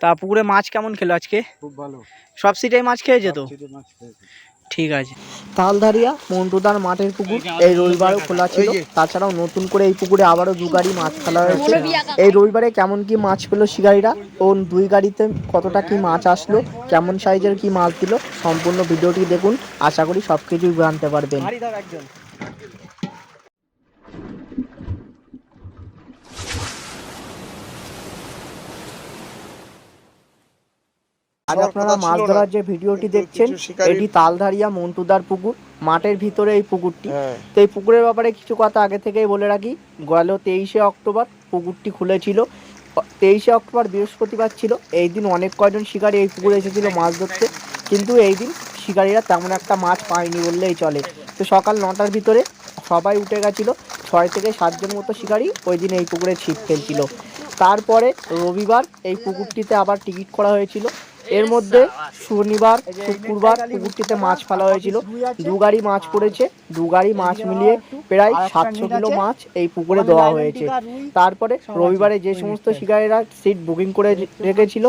তা পুকুরে মাছ কেমন খেলো আজকে? খুব ভালো। সব সিটাই মাছ খেয়েছে তো। ঠিক আছে। তালধারিয়া মন্টুদার মাঠের পুকুর এই রবিবারও খোলা ছিল। তাছাড়াও নতুন করে এই পুকুরে আবারও দু গাড়ি মাছ ফেলা হয়েছে। এই রবিবারে কেমন কি মাছ পেল শিকারীরা? ও দুই গাড়িতে কতটা কি মাছ আসলো? কেমন সাইজের কি মাছ দিল? সম্পূর্ণ ভিডিওটি দেখুন। আশা করি সব কিছুই জানতে পারবেন। আজ আপনারা মাছ ধরার যে ভিডিওটি দেখছেন এটি তালধারিয়া মন্টুদার পুকুর মাঠের ভিতরে এই পুকুরটি। তো এই পুকুরের ব্যাপারে কিছু কথা আগে থেকেই বলে রাখি। গেল তেইশে অক্টোবর পুকুরটি খুলেছিল। তেইশে অক্টোবর বৃহস্পতিবার ছিল। এই দিন অনেক কয়জন শিকারি এই পুকুরে এসেছিল মাছ ধরতে। কিন্তু এই দিন শিকারীরা তেমন একটা মাছ পায়নি বললেই চলে। তো সকাল নটার ভিতরে সবাই উঠে গেছিল। ছয় থেকে সাতজন মতো শিকারি ওই দিন এই পুকুরে ছিপ ফেলছিল। তারপরে রবিবার এই পুকুরটিতে আবার টিকিট করা হয়েছিল। এর মধ্যে শনিবার, শুক্রবার পুকুরটিতে মাছ ফেলা হয়েছিল। দু গাড়ি মাছ পড়েছে, দু গাড়ি মাছ মিলিয়ে প্রায় সাতশো কিলো মাছ এই পুকুরে দেওয়া হয়েছে। তারপরে রবিবারে যে সমস্ত শিকারীরা সিট বুকিং করে রেখেছিল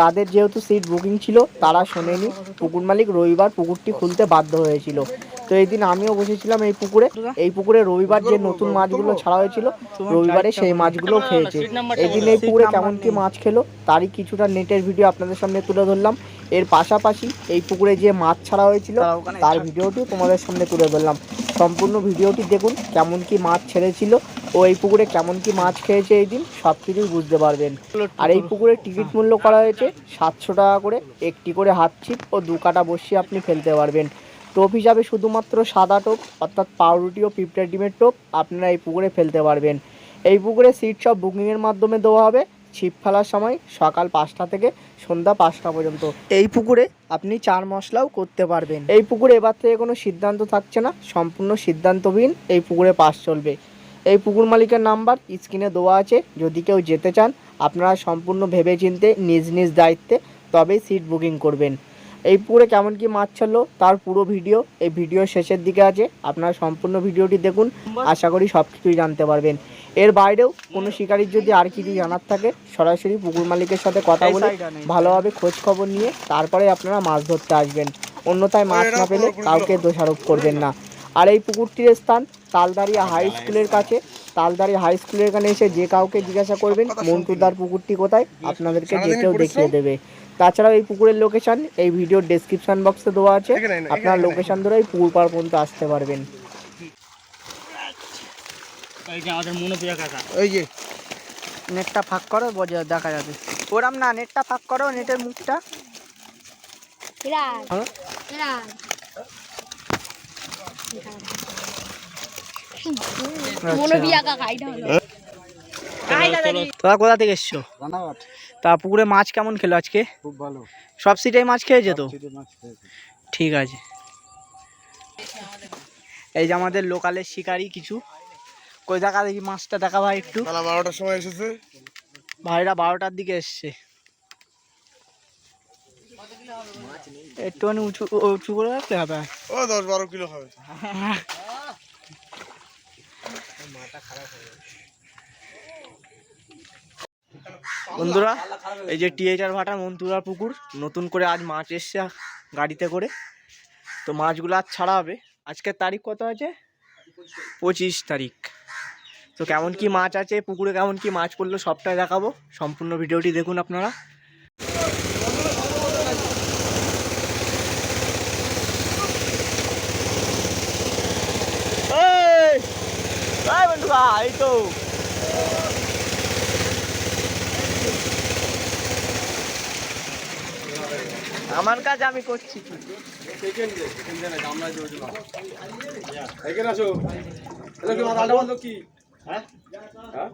তাদের যেহেতু সিট বুকিং ছিল, তারা শোনেনি। পুকুর মালিক রবিবার পুকুরটি খুলতে বাধ্য হয়েছিল। তো এই দিন আমিও বসেছিলাম এই পুকুরে। এই পুকুরে রবিবার যে নতুন মাছগুলো ছাড়া হয়েছিল, রবিবারে সেই মাছগুলো খেয়েছে। এই দিন এই পুকুরে কেমন কি মাছ খেলো, তারই কিছুটা নেটের ভিডিও আপনাদের সামনে তুলে ধরলাম। এর পাশাপাশি এই পুকুরে যে মাছ ছাড়া হয়েছিল তার ভিডিওটিও তোমাদের সামনে তুলে ধরলাম। সম্পূর্ণ ভিডিওটি দেখুন কেমন কি মাছ ছেড়েছিল ও এই পুকুরে কেমন কি মাছ খেয়েছে এই দিন সব কিছুই বুঝতে পারবেন। আর এই পুকুরের টিকিট মূল্য করা হয়েছে সাতশো টাকা করে একটি করে হাত ছিপ ও দু কাটা বসিয়ে আপনি ফেলতে পারবেন। টোপ হিসাবে শুধুমাত্র সাদা টোপ অর্থাৎ পাউরুটি ও পিঁপড়ে ডিমের টোপ আপনারা এই পুকুরে ফেলতে পারবেন। এই পুকুরে সিট সব বুকিংয়ের মাধ্যমে দেওয়া হবে। ছিপ ফেলার সময় সকাল পাঁচটা থেকে সন্ধ্যা পাঁচটা পর্যন্ত। এই পুকুরে আপনি চার মশলাও করতে পারবেন। এই পুকুরে এবার থেকে কোনো সিদ্ধান্ত থাকছে না। সম্পূর্ণ সিদ্ধান্তবিহীন এই পুকুরে পাস চলবে। এই পুকুর মালিকের নাম্বার স্ক্রিনে দেওয়া আছে। যদি কেউ যেতে চান আপনারা সম্পূর্ণ ভেবে চিনতে নিজ নিজ দায়িত্বে তবেই সিট বুকিং করবেন। এই পুকুরে কেমন কি মাছ ছাড়লো তার পুরো ভিডিও এই ভিডিও শেষের দিকে আছে। আপনারা সম্পূর্ণ ভিডিওটি দেখুন। আশা করি সব কিছুই জানতে পারবেন। এর বাইরেও কোনো শিকারীর যদি আর কিছু জানার থাকে সরাসরি পুকুর মালিকের সাথে কথা বলে ভালোভাবে খোঁজ খবর নিয়ে তারপরে আপনারা মাছ ধরতে আসবেন। অন্যথায় মাছ না পেলে কাউকে দোষারোপ করবেন না। আর এই পুকুরটির স্থান তালদারিয়া হাই স্কুলের কাছে। তালদারি হাই স্কুলের এখানে এসে যে কাউকে জিজ্ঞাসা করবেন মন্টুদার পুকুরটি কোথায় আপনাদেরকে যে কেউ দেখিয়ে দেবে। তাছাড়াও এই পুকুরের লোকেশন এই ভিডিওর ডেসক্রিপশন বক্সে দেওয়া আছে। আপনার লোকেশন ধরে এই পুকুর পাড় পর্যন্ত আসতে পারবেন। এই যে আমাদের মনোপ্রিয়া কাকা। এই যে নেটটা ফাঁক করো দেখা যাবে। ওরাম না নেটটা ফাঁক করো নেটের মুখটা। বিরাট হ্যাঁ? মনে হলো। তোরা কোথা থেকে এসছো? তা পুকুরে মাছ কেমন খেলো আজকে? খুব ভালো। সব সিটাই মাছ খেয়েছে তো। ঠিক আছে। এই যে আমাদের লোকালের শিকারি কিছু। কই দেখা দেখি মাছটা দেখা ভাই একটু। বেলা বারোটার সময় এসেছে। ভাইরা বারোটার দিকে এসছে। একটুখানি উঁচু উঁচু করে রাখলে হবে? ও দশ বারো কিলো হবে। বন্ধুরা এই যে টিএচার ভাটা মন্তুরা পুকুর নতুন করে আজ মাছ এসছে গাড়িতে করে। তো মাছগুলো আজ ছাড়া হবে। আজকের তারিখ কত আছে? পঁচিশ তারিখ। তো কেমন কি মাছ আছে পুকুরে কেমন কি মাছ পড়ল সবটাই দেখাবো। সম্পূর্ণ ভিডিওটি দেখুন আপনারা। বন্ধুরা, এই তো। আমার কাজ আমি করছি কি? হ্যাঁ?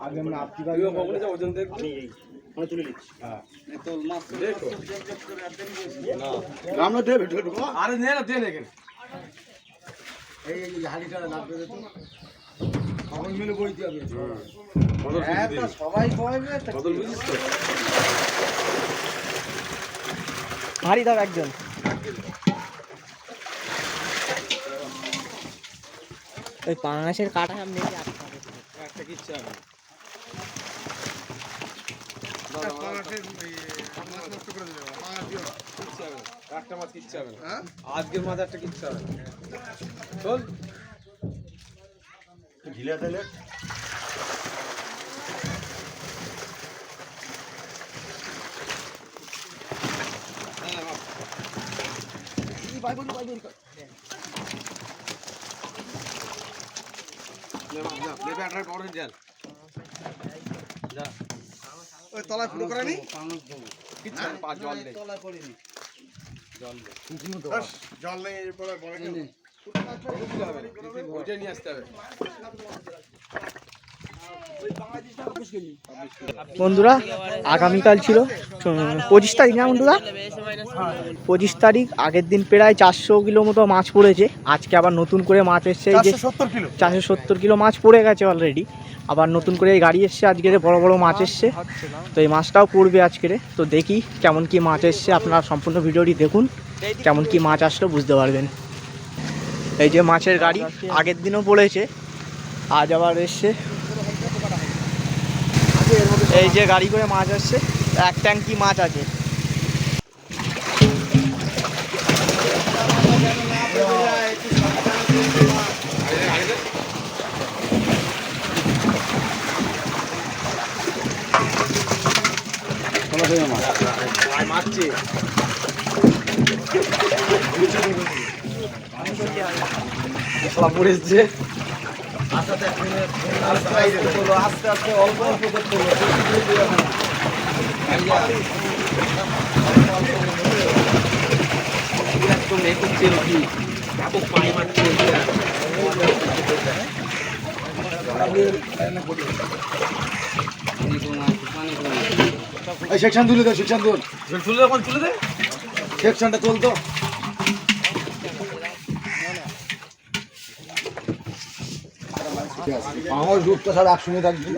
আগে আমরা আপনি গাড়ি কখনো যাও ওজন দেখো আমি তুলে নিচ্ছি। হ্যাঁ। তো মাছ দেখো। না। আমরা দেবে ঢুকো। আরে নে না দেন এখানে। এই এই হাড়িটা লাগবে তো। কখন মিলে বইতে হবে হ্যাঁ সবাই বইবে বদল বুঝিস তো। ভারী দাও একজন। ওই পাঙাশের কাটা সামনে একটা কিচ্ছু হবে একটা মাছ কিচ্ছু হবে না আজকের মাছ একটা কিচ্ছু হবে না চল। ঢিলে দিলে ওই তলায় ফুটো করে নি। কিচ্ছু হবে না, পা জল নেই জল নেই এরপরে বড় কেন ওইটাই নিয়ে আসতে হবে বন্ধুরা আগামীকাল ছিল পঁচিশ তারিখ না বন্ধুরা? পঁচিশ তারিখ আগের দিন প্রায় চারশো কিলো মতো মাছ পড়েছে। আজকে আবার নতুন করে মাছ এসছে এই যে চারশো সত্তর কিলো। মাছ পড়ে গেছে অলরেডি আবার নতুন করে এই গাড়ি এসছে আজকে বড় বড় মাছ এসছে। তো এই মাছটাও পড়বে আজকের তো দেখি কেমন কি মাছ এসছে আপনারা সম্পূর্ণ ভিডিওটি দেখুন কেমন কি মাছ আসলো বুঝতে পারবেন। এই যে মাছের গাড়ি আগের দিনও পড়েছে আজ আবার এসছে। এই যে গাড়ি করে মাছ আসছে, এক ট্যাঙ্কি মাছ আছে। আস্তে আস্তে অল্প অল্প করতে কি পানি মারছে সেকশন তুলে দে সেকশন তুল। তুলে দে তুলে দে। সেকশনটা তুল তো। আমার রূপটা একসঙ্গে থাকবি।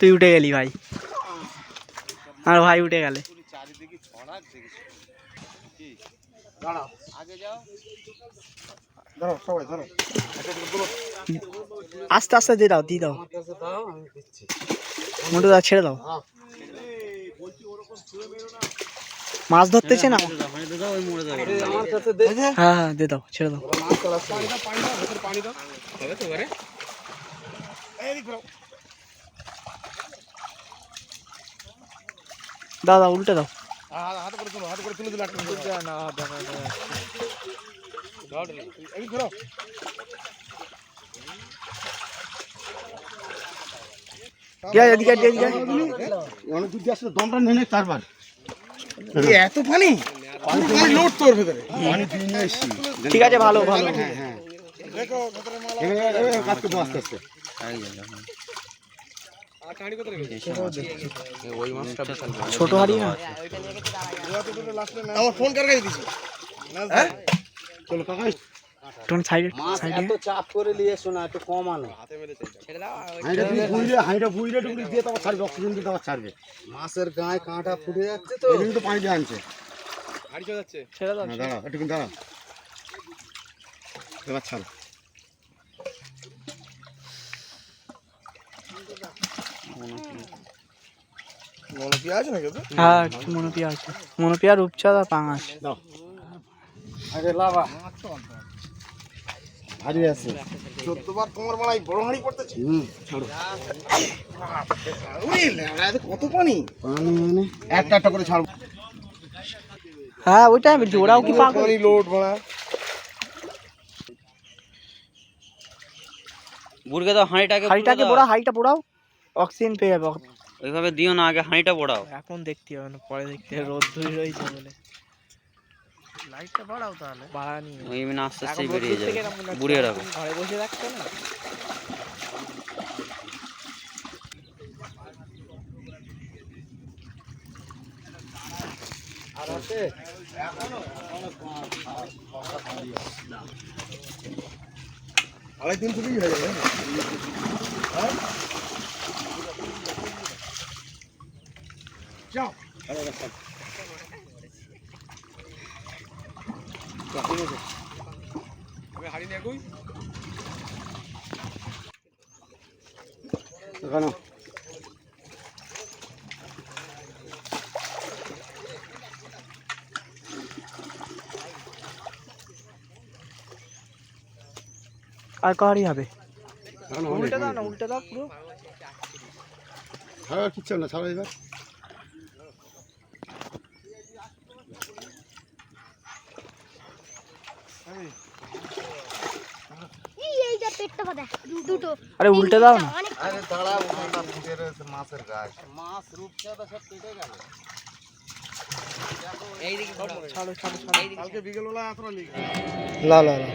তুই উঠে গেলি ভাই। আর ভাই উঠে গেলে। আস্তে আস্তে দিয়ে দাও দিয়ে দাও। মোটু দা ছেড়ে দাও। মাছ ধরতেছে না? হ্যাঁ হ্যাঁ দিয়ে দাও ছেড়ে দাও। দাদা উল্টে দাও। হাতে করে তুলো করে তুলে দিলে না এই ঘোরো এদিকে এদিকে অনেক দূর দিয়ে আসলে দমটা নেই চারবার এত পানি? পানি লোড তোর ভেতরে। পানি নিয়ে এসছি ঠিক আছে ভালো ভালো। কাজ করব আস্তে আস্তে ছোট হাড়ি না? আমার ফোন কার কাছে দিছি হ্যাঁ? চলো কাকা একটু সাইডে সাইডে চাপ করে নিয়ে এসো না একটু কম আনো। হাইটা তুমি বুইলে হাইটা বুইলে টুকরি দিয়ে তোমার ছাড়বে অক্সিজেন দিয়ে তোমার ছাড়বে। মাছের গায়ে কাঁটা ফুটে যাচ্ছে তো। এদিকে তো পানি দিয়ে আনছে গাড়ি চলে যাচ্ছে। ছেড়ে দাও দাঁড়াও একটু দাঁড়াও। এবার ছাড়ো। মনে আছে নাকি হ্যাঁ মনোপিয়া আছে। মনোপিয়া রূপচাঁদ পাঙাশ। আগে লাভা ভারী আছে। চোদ্দবার তোমার মালাই বড় হাঁড়ি পড়তেছে হুম ছাড়ো। কত পানি? পানি মানে? একটা একটা করে ছাড়বো। হ্যাঁ ওইটাই আমি বলছি ওরাও কি পাগল? পানি লোড মারা বুড়কে দাও হাঁড়িটাকে হাড়িটাকে পোড়া দাও। পোড়াও। অক্সিজেন পেয়ে যাবে। ওইভাবে দিও না আগে হাঁড়িটা পোড়াও। এখন দেখতে হবে না পরে দেখতে হবে। রোদ ধরে রয়েছে বলে। লাইটটা বাড়াও তাহলে। বাড়ানি ওই এমনি আস্তে আস্তে বেরিয়ে যাবে। বুড়িয়ে রাখো। ঘরে বসে রাখছো না? আড়াই দিন থেকেই হয়ে যাবে। এখানে। আর কারই হবে? উল্টে দাও না। উল্টে দাও পুরো। ছাড়া কিচ্ছু না ছাড়া এবার এই এই যে পেটটা বাঁধা দুটো। আরে উল্টে দাও না। অনেক আরে দাঁড়া ওখানটা ফুটে রয়েছে মাছের গাছ। মাছ রূপচাঁদা সব কেটে গেল। ছাড়ো ছাড়ো ছাড়ো। কালকে বিকেলবেলা এতটা লিখ লা লা লা।